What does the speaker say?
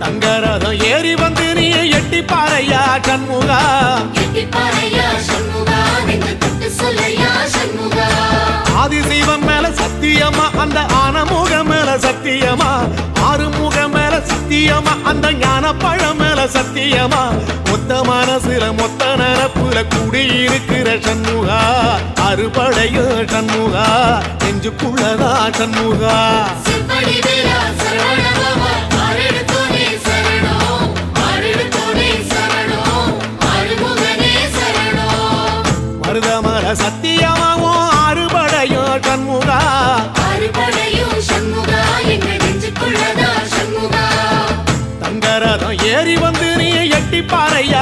தங்கரதம் ஏறி வந்து நீ எட்டி பாறையா கண்முகா ஆதிசீவன் மேல சத்தியமா அந்த ஆனமுக மேல சத்தியமா? ஆறுமுக மேல சத்தியமா அந்த ஞான பழம் மேல சத்தியமா? மொத்த மனசுல மொத்த நரப்புல குடியிருக்கிற சண்முகா. அறுபடையோ சண்முகா. நெஞ்சுக்குள்ளதா சண்முகா. சத்தியமாவும் அறுபடையோ சண்முகா. தங்கரதம் ஏறி வந்து நீ எட்டி பாறையா?